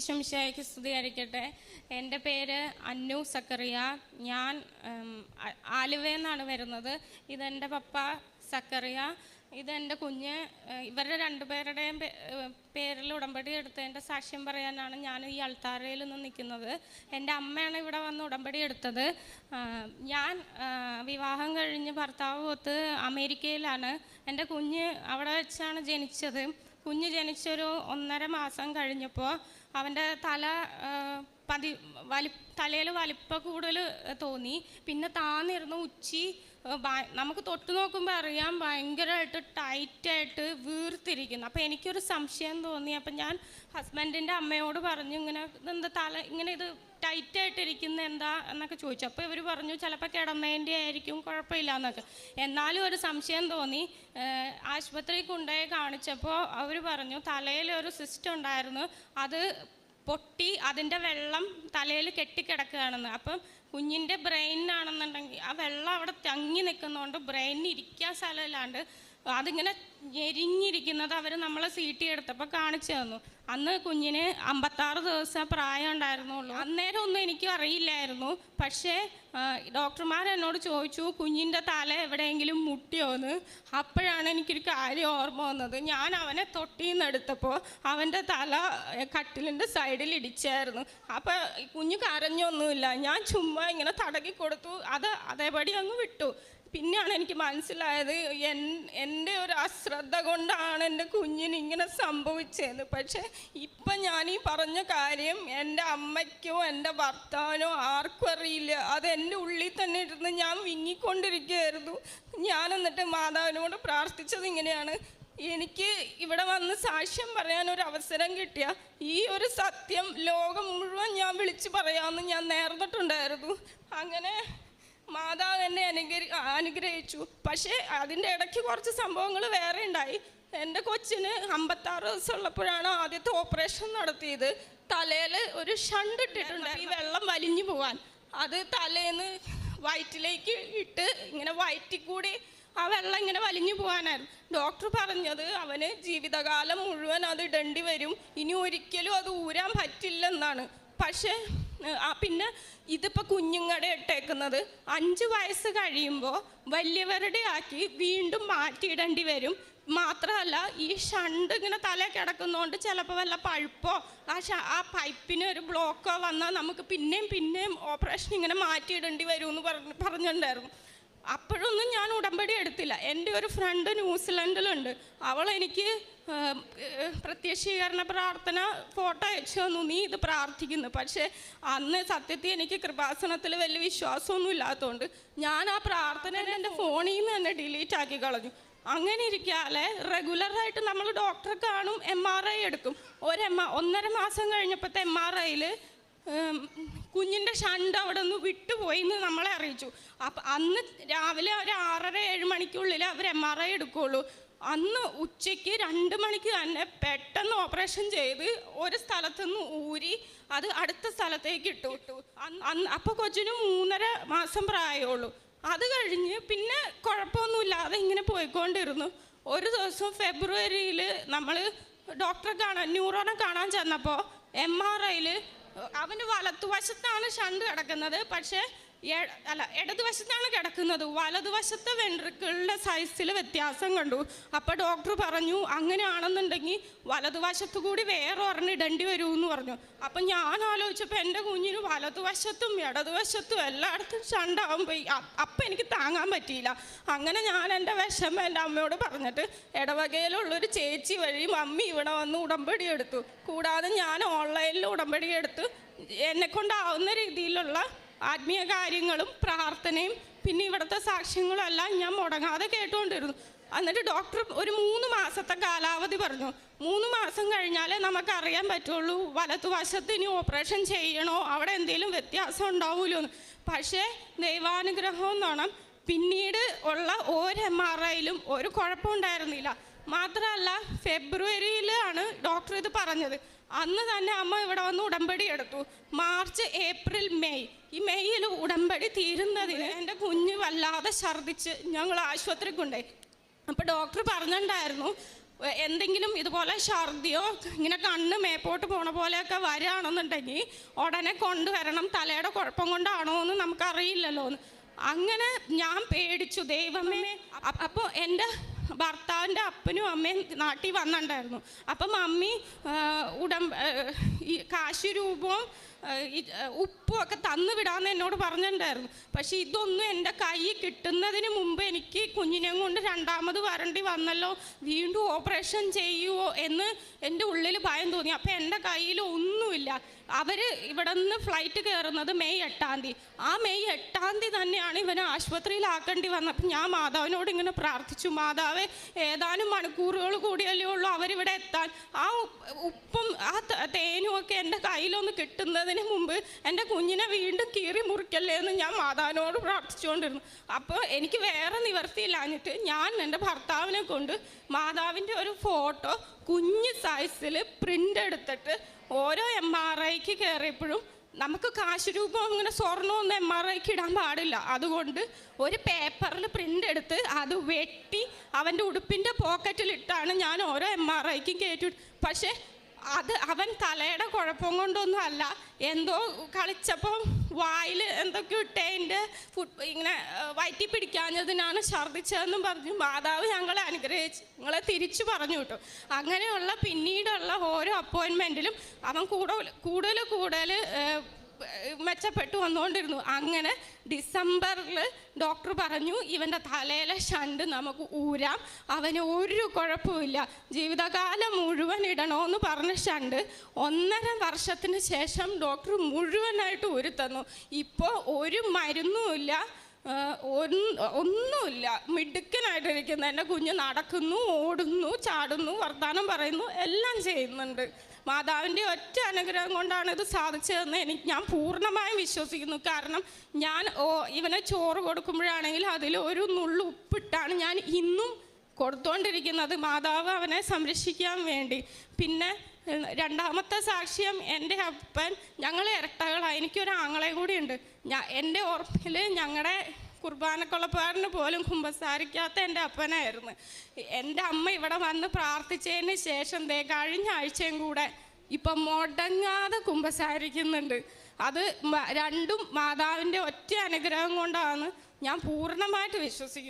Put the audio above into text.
ഈശംശായ്ക്ക് സ്തുതിയായിരിക്കട്ടെ. എന്റെ പേര് അന്നു സക്കറിയ. ഞാൻ ഉം, ആ- ആലുവയെന്നാണ് വരുന്നത്. ഇതെന്റെ പപ്പ സക്കറിയ. ഇതെന്റെ കുഞ്ഞ് ഇവരുടെ രണ്ടുപേരുടെയും പേരിൽ ഉടമ്പടി എടുത്തതിന്റെ സാക്ഷ്യം പറയാനാണ് ഞാൻ ഈ അൾത്താരയിൽ നിന്ന് നിൽക്കുന്നത്. എന്റെ അമ്മയാണ് ഇവിടെ വന്ന് ഉടമ്പടി എടുത്തത്. ഞാൻ വിവാഹം കഴിഞ്ഞ് ഭർത്താവ് ഒത്ത് അമേരിക്കയിലാണ്. എന്റെ കുഞ്ഞ് അവിടെ വെച്ചാണ് ജനിച്ചത്. കുഞ്ഞ് ജനിച്ചൊരു ഒന്നര മാസം കഴിഞ്ഞപ്പോൾ അവന്റെ തല പതി വലി തലയിൽ വലിപ്പ കൂടുതൽ തോന്നി. പിന്നെ താന്നിരുന്ന ഉച്ചി നമുക്ക് തൊട്ട് നോക്കുമ്പോൾ അറിയാം ഭയങ്കരമായിട്ട് ടൈറ്റായിട്ട് വീർത്തിരിക്കുന്നു. അപ്പോൾ എനിക്കൊരു സംശയം തോന്നി. അപ്പം ഞാൻ ഹസ്ബൻഡിന്റെ അമ്മയോട് പറഞ്ഞു ഇങ്ങനെ ഇതെന്താ തല ഇങ്ങനെ ഇത് ടൈറ്റായിട്ടിരിക്കുന്ന എന്താ? എന്നൊക്കെ ചോദിച്ചു. അപ്പോൾ ഇവർ പറഞ്ഞു ചിലപ്പോൾ കിടന്നതിന്റെ ആയിരിക്കും കുഴപ്പമില്ല എന്നൊക്കെ എന്നാലും ഒരു സംശയം തോന്നി. ആശുപത്രിയിൽ കൊണ്ടുപോയി കാണിച്ചപ്പോൾ അവർ പറഞ്ഞു തലയിൽ ഒരു സിസ്റ്റം ഉണ്ടായിരുന്നു. അത് പൊട്ടി അതിന്റെ വെള്ളം തലയിൽ കെട്ടിക്കിടക്കുകയാണെന്ന്. അപ്പം കുഞ്ഞിന്റെ ബ്രെയിനാണെന്നുണ്ടെങ്കിൽ ആ വെള്ളം അവിടെ തങ്ങി നിൽക്കുന്നതുകൊണ്ട് ബ്രെയിനിന് ഇരിക്കാൻ സ്ഥലമില്ലാണ്ട് അതിങ്ങനെ ഞെരിഞ്ഞിരിക്കുന്നത് അവർ നമ്മളെ സീറ്റി എടുത്തപ്പോൾ കാണിച്ചു തന്നു. അന്ന് കുഞ്ഞിന് അമ്പത്താറ് ദിവസം പ്രായം ഉണ്ടായിരുന്നുള്ളൂ. അന്നേരം ഒന്നും എനിക്ക് അറിയില്ലായിരുന്നു. പക്ഷേ ഡോക്ടർമാർ എന്നോട് ചോദിച്ചു കുഞ്ഞിന്റെ തല എവിടെയെങ്കിലും മുട്ടിയോന്ന് അപ്പോഴാണ് എനിക്കൊരു കാര്യം ഓർമ്മ വന്നത്. ഞാൻ അവനെ തൊട്ടിന്ന് എടുത്തപ്പോൾ അവന്റെ തല കട്ടിലിന്റെ സൈഡിൽ ഇടിച്ചായിരുന്നു. അപ്പോൾ കുഞ്ഞ് കരഞ്ഞൊന്നുമില്ല. ഞാൻ ചുമ്മാ ഇങ്ങനെ തടകി കൊടുത്തു. അത് അതേപടി അങ്ങ് വിട്ടു. പിന്നെയാണ് എനിക്ക് മനസ്സിലായത് എൻ എന്റെ ഒരു അശ്രദ്ധ കൊണ്ടാണ് എന്റെ കുഞ്ഞിന് ഇങ്ങനെ സംഭവിച്ചത്. പക്ഷേ ഇപ്പം ഞാൻ ഈ പറഞ്ഞ കാര്യം എന്റെ അമ്മയ്ക്കോ എന്റെ ഭർത്താവിനോ ആർക്കും അറിയില്ല. അത് എന്റെ ഉള്ളിൽ തന്നെ ഇരുന്ന് ഞാൻ വിങ്ങിക്കൊണ്ടിരിക്കുകയായിരുന്നു. ഞാൻ എന്നിട്ട് മാതാവിനോട് പ്രാർത്ഥിച്ചത് ഇങ്ങനെയാണ്. എനിക്ക് ഇവിടെ വന്ന് സാക്ഷ്യം പറയാൻ ഒരു അവസരം കിട്ടിയ ഈ ഒരു സത്യം ലോകം മുഴുവൻ ഞാൻ വിളിച്ചു പറയാമെന്ന് ഞാൻ നേർന്നിട്ടുണ്ടായിരുന്നു. അങ്ങനെ മാതാവ് എന്നെ അനുഗ്രഹി അനുഗ്രഹിച്ചു. പക്ഷേ അതിന്റെ ഇടയ്ക്ക് കുറച്ച് സംഭവങ്ങൾ വേറെ ഉണ്ടായി. എന്റെ കൊച്ചിന് അമ്പത്താറ് ദിവസമുള്ളപ്പോഴാണ് ആദ്യത്തെ ഓപ്പറേഷൻ നടത്തിയത്. തലയിൽ ഒരു ഷണ്ട് ഇട്ടിട്ടുണ്ട് ഈ വെള്ളം വലിഞ്ഞു പോവാൻ അത് തലേന്ന് വയറ്റിലേക്ക് ഇട്ട് ഇങ്ങനെ വയറ്റിൽ കൂടി ആ വെള്ളം ഇങ്ങനെ വലിഞ്ഞു പോകാനായിരുന്നു. ഡോക്ടർ പറഞ്ഞത് അവന് ജീവിതകാലം മുഴുവൻ അത് ഇടേണ്ടി വരും. ഇനി ഒരിക്കലും അത് ഊരാൻ പറ്റില്ലെന്നാണ്. പക്ഷേ പിന്നെ ഇതിപ്പോൾ കുഞ്ഞുങ്ങളുടെ ഇട്ടേക്കുന്നത് അഞ്ച് വയസ്സ് കഴിയുമ്പോൾ വലിയവരുടെ ആക്കി വീണ്ടും മാറ്റിയിടേണ്ടി വരും. മാത്രമല്ല ഈ ഷണ്ട് ഇങ്ങനെ തല കിടക്കുന്നതുകൊണ്ട് ചിലപ്പോൾ വല്ല പഴുപ്പോ ആ ഷ ആ പൈപ്പിന് ഒരു ബ്ലോക്കോ വന്നാൽ നമുക്ക് പിന്നെയും പിന്നെയും ഓപ്പറേഷൻ ഇങ്ങനെ മാറ്റിയിടേണ്ടി വരുമെന്ന് പറഞ്ഞ് പറഞ്ഞിട്ടുണ്ടായിരുന്നു. ഉടമ്പടി എടുത്തില്ല. എന്റെ ഒരു ഫ്രണ്ട് ന്യൂസിലൻഡിലുണ്ട്. അവൾ എനിക്ക് പ്രത്യക്ഷീകരണ പ്രാർത്ഥന ഫോട്ടോ അയച്ചു തന്നു. നീ ഇത് പ്രാർത്ഥിക്കുന്നു. പക്ഷേ അന്ന് സത്യത്തിൽ എനിക്ക് കൃപാസനത്തിൽ വലിയ വിശ്വാസമൊന്നും ഇല്ലാത്തതുകൊണ്ട് ഞാൻ ആ പ്രാർത്ഥന എന്റെ ഫോണിൽ നിന്ന് തന്നെ ഡിലീറ്റ് ആക്കി കളഞ്ഞു. അങ്ങനെ ഇരിക്കാതെ റെഗുലറായിട്ട് നമ്മൾ ഡോക്ടറെ കാണും എം ആർ ഐ എടുക്കും. ഒരു എം ഒന്നര മാസം കഴിഞ്ഞപ്പോഴത്തെ എം ആർ ഐയിൽ കുഞ്ഞിന്റെ ഷണ്ട് അവിടെ നിന്ന് വിട്ടുപോയി എന്ന് നമ്മളെ അറിയിച്ചു. അപ്പം അന്ന് രാവിലെ ഒരു ആറര ഏഴ് മണിക്കുള്ളിൽ അവർ എം ആർ ഐ എടുക്കുകയുള്ളൂ അന്ന് ഉച്ചയ്ക്ക് രണ്ട് മണിക്ക് തന്നെ പെട്ടെന്ന് ഓപ്പറേഷൻ ചെയ്ത് ഒരു സ്ഥലത്തു നിന്ന് ഊരി അത് അടുത്ത സ്ഥലത്തേക്ക് ഇട്ടു. അന്ന് അപ്പോൾ കൊച്ചിന് മൂന്നര മാസം പ്രായമുള്ളൂ. അത് കഴിഞ്ഞ് പിന്നെ കുഴപ്പമൊന്നുമില്ലാതെ ഇങ്ങനെ പോയിക്കൊണ്ടിരുന്നു. ഒരു ദിവസം ഫെബ്രുവരിയിൽ നമ്മൾ ഡോക്ടറെ കാണാൻ ന്യൂറോനെ കാണാൻ ചെന്നപ്പോൾ എം ആർ ഐയിൽ അവന് വലത്തുവശത്താണ് ഷണ്ട് കിടക്കുന്നത്. പക്ഷേ അല്ല ഇടതുവശത്താണ് കിടക്കുന്നത്. വലതുവശത്തെ വെൻട്രിക്കിളുടെ സൈസിൽ വ്യത്യാസം കണ്ടു. അപ്പോൾ ഡോക്ടർ പറഞ്ഞു അങ്ങനെയാണെന്നുണ്ടെങ്കിൽ വലതുവശത്ത് കൂടി വേറെ ഒരെണ്ണം ഇടേണ്ടി വരുമെന്ന് പറഞ്ഞു. അപ്പം ഞാൻ ആലോചിച്ചപ്പോൾ എന്റെ കുഞ്ഞിന് വലതുവശത്തും ഇടതുവശത്തും എല്ലായിടത്തും ഷണ്ടാവുമ്പോൾ അപ്പം എനിക്ക് താങ്ങാൻ പറ്റിയില്ല. അങ്ങനെ ഞാൻ എന്റെ വിഷമം എന്റെ അമ്മയോട് പറഞ്ഞിട്ട് ഇടവകയിലുള്ളൊരു ചേച്ചി വഴി മമ്മി ഇവിടെ വന്ന് ഉടമ്പടി എടുത്തു. കൂടാതെ ഞാൻ ഓൺലൈനിൽ ഉടമ്പടി എടുത്ത് എന്നെ കൊണ്ടാവുന്ന രീതിയിലുള്ള ആത്മീയ കാര്യങ്ങളും പ്രാർത്ഥനയും പിന്നെ ഇവിടുത്തെ സാക്ഷ്യങ്ങളും എല്ലാം ഞാൻ മുടങ്ങാതെ കേട്ടുകൊണ്ടിരുന്നു. എന്നിട്ട് ഡോക്ടർ ഒരു മൂന്ന് മാസത്തെ കാലാവധി പറഞ്ഞു. മൂന്ന് മാസം കഴിഞ്ഞാലേ നമുക്കറിയാൻ പറ്റുള്ളൂ വലത്തുവശത്ത് ഇനി ഓപ്പറേഷൻ ചെയ്യണോ അവിടെ എന്തെങ്കിലും വ്യത്യാസം ഉണ്ടാവൂലോ എന്ന് പക്ഷേ ദൈവാനുഗ്രഹം എന്നോണം പിന്നീട് ഉള്ള ഒരു എം ആർ ഐയിലും ഒരു കുഴപ്പമുണ്ടായിരുന്നില്ല. മാത്രമല്ല ഫെബ്രുവരിയിലാണ് ഡോക്ടർ ഇത് പറഞ്ഞത്. അന്ന് തന്നെ അമ്മ ഇവിടെ വന്ന് ഉടമ്പടി എടുത്തു. March April May. ഈ മെയ്യിൽ ഉടമ്പടി തീരുന്നതിന് എന്റെ കുഞ്ഞ് വല്ലാതെ ഛർദ്ദിച്ച് ഞങ്ങൾ ആശുപത്രി കൊണ്ടുപോയി. അപ്പോൾ ഡോക്ടർ പറഞ്ഞിട്ടുണ്ടായിരുന്നു എന്തെങ്കിലും ഇതുപോലെ ഛർദിയോ ഇങ്ങനെ കണ്ണ് മേപ്പോട്ട് പോണ പോലെയൊക്കെ വരികയാണെന്നുണ്ടെങ്കിൽ ഉടനെ കൊണ്ടുവരണം തലയുടെ കുഴപ്പം കൊണ്ടാണോ എന്ന് നമുക്കറിയില്ലല്ലോ അങ്ങനെ ഞാൻ പേടിച്ചു ദൈവമേ. അപ്പോൾ എന്റെ ഭർത്താവിന്റെ അപ്പനും അമ്മയും നാട്ടിൽ വന്നിട്ടുണ്ടായിരുന്നു. അപ്പം മമ്മി ഉടമ്പ കാശ് രൂപവും ആ, ഈ, ആ, ഉപ്പും ഒക്കെ തന്നു വിടാമെന്ന് എന്നോട് പറഞ്ഞിട്ടുണ്ടായിരുന്നു. പക്ഷെ ഇതൊന്നും എന്റെ കൈ കിട്ടുന്നതിന് മുമ്പ് എനിക്ക് കുഞ്ഞിനെയും കൊണ്ട് രണ്ടാമത് വരണ്ടി വന്നല്ലോ. വീണ്ടും ഓപ്പറേഷൻ ചെയ്യുമോ എന്ന് എന്റെ ഉള്ളിൽ ഭയം തോന്നി. അപ്പം എന്റെ കയ്യിൽ ഒന്നുമില്ല. അവർ ഇവിടെ നിന്ന് ഫ്ലൈറ്റ് കയറുന്നത് മെയ് എട്ടാം തീയതി. ആ മെയ് എട്ടാം തീയതി തന്നെയാണ് ഇവനെ ആശുപത്രിയിലാക്കേണ്ടി വന്നപ്പോൾ ഞാൻ മാതാവിനോട് ഇങ്ങനെ പ്രാർത്ഥിച്ചു. മാതാവേ ഏതാനും മണിക്കൂറുകൾ കൂടിയല്ലേ ഉള്ളൂ അവരിവിടെ എത്താൻ. ആ ഉപ്പ്- തേനും ഒക്കെ എന്റെ കയ്യിലൊന്ന് കിട്ടുന്നതിന് മുമ്പ് എന്റെ കുഞ്ഞിനെ വീണ്ടും കീറി മുറിക്കല്ലേ എന്ന് ഞാൻ മാതാവിനോട് പ്രാർത്ഥിച്ചുകൊണ്ടിരുന്നു. അപ്പോൾ എനിക്ക് വേറെ നിവർത്തിയില്ലാഞ്ഞിട്ട് ഞാൻ എന്റെ ഭർത്താവിനെ കൊണ്ട് മാതാവിന്റെ ഒരു ഫോട്ടോ കുഞ്ഞ് സൈസിൽ പ്രിന്റ് എടുത്തിട്ട് ഓരോ എം ആർ ഐക്ക് കയറിയപ്പോഴും നമുക്ക് കാശ് രൂപം ഇങ്ങനെ സ്വർണമൊന്നും എം ആർ ഐക്ക് ഇടാൻ പാടില്ല. അതുകൊണ്ട് ഒരു പേപ്പറിൽ പ്രിന്റ് എടുത്ത് അത് വെട്ടി അവന്റെ ഉടുപ്പിന്റെ പോക്കറ്റിലിട്ടാണ് ഞാൻ ഓരോ എം ആർ ഐക്കും കയറ്റി പക്ഷേ അത് അവൻ തലയുടെ കുഴപ്പം കൊണ്ടൊന്നും അല്ല. എന്തോ കളിച്ചപ്പോൾ വായിൽ എന്തൊക്കെ ഇട്ടതിന്റെ ഫുഡ് ഇങ്ങനെ വയറ്റി പിടിക്കാഞ്ഞതിനാണ് ഛർദ്ദിച്ചതെന്നും പറഞ്ഞു. മാതാവ് ഞങ്ങളെ അനുഗ്രഹിച്ച് ഞങ്ങളെ തിരിച്ചു പറഞ്ഞു കിട്ടും അങ്ങനെയുള്ള പിന്നീടുള്ള ഓരോ അപ്പോയിൻമെന്റിലും അവൻ കൂടുതൽ കൂടുതൽ കൂടുതൽ മെച്ചപ്പെട്ടു വന്നുകൊണ്ടിരുന്നു. അങ്ങനെ ഡിസംബറിൽ ഡോക്ടർ പറഞ്ഞു ഇവന്റെ തലയിലെ ഷണ്ട് നമുക്ക് ഊരാം. അവന് ഒരു കുഴപ്പമില്ല ജീവിതകാലം മുഴുവൻ ഇടണമെന്ന് പറഞ്ഞ ഷണ്ട് ഒന്നര വർഷത്തിന് ശേഷം ഡോക്ടർ മുഴുവനായിട്ട് ഊരിത്തന്നു. ഇപ്പോൾ ഒരു മരുന്നുമില്ല ഒന്നുമില്ല. മിടുക്കനായിട്ടിരിക്കുന്ന എന്റെ കുഞ്ഞ് നടക്കുന്നു ഓടുന്നു ചാടുന്നു വർത്തമാനം പറയുന്നു എല്ലാം ചെയ്യുന്നുണ്ട്. മാതാവിന്റെ ഒറ്റ അനുഗ്രഹം കൊണ്ടാണ് ഇത് സാധിച്ചതെന്ന് എനിക്ക് ഞാൻ പൂർണമായും വിശ്വസിക്കുന്നു. കാരണം ഞാൻ ഇവനെ ചോറ് കൊടുക്കുമ്പോഴാണെങ്കിൽ അതിൽ ഒരു നുള്ളു ഉപ്പിട്ടാണ് ഞാൻ ഇന്നും കൊടുത്തുകൊണ്ടിരിക്കുന്നത് മാതാവ് അവനെ സംരക്ഷിക്കാൻ വേണ്ടി. പിന്നെ രണ്ടാമത്തെ സാക്ഷ്യം എന്റെ അപ്പൻ ഞങ്ങൾ ഇരട്ടകളാണ് എനിക്കൊരു ആങ്ങളെ കൂടിയുണ്ട്. ഞാൻ എന്റെ ഓർമ്മയിൽ ഞങ്ങളുടെ കുർബാനക്കുളപ്പാറിന് പോലും കുമ്പസാരിക്കാത്ത എന്റെ അപ്പനായിരുന്നു. എന്റെ അമ്മ ഇവിടെ വന്ന് പ്രാർത്ഥിച്ചതിന് ശേഷം ദേ കഴിഞ്ഞ ആഴ്ചയും കൂടെ ഇപ്പം മുടങ്ങാതെ കുമ്പസാരിക്കുന്നുണ്ട്. അത് രണ്ടും മാതാവിന്റെ ഒറ്റ അനുഗ്രഹം കൊണ്ടാണ് ഞാൻ പൂർണമായിട്ട് വിശ്വസിക്കുന്നത്.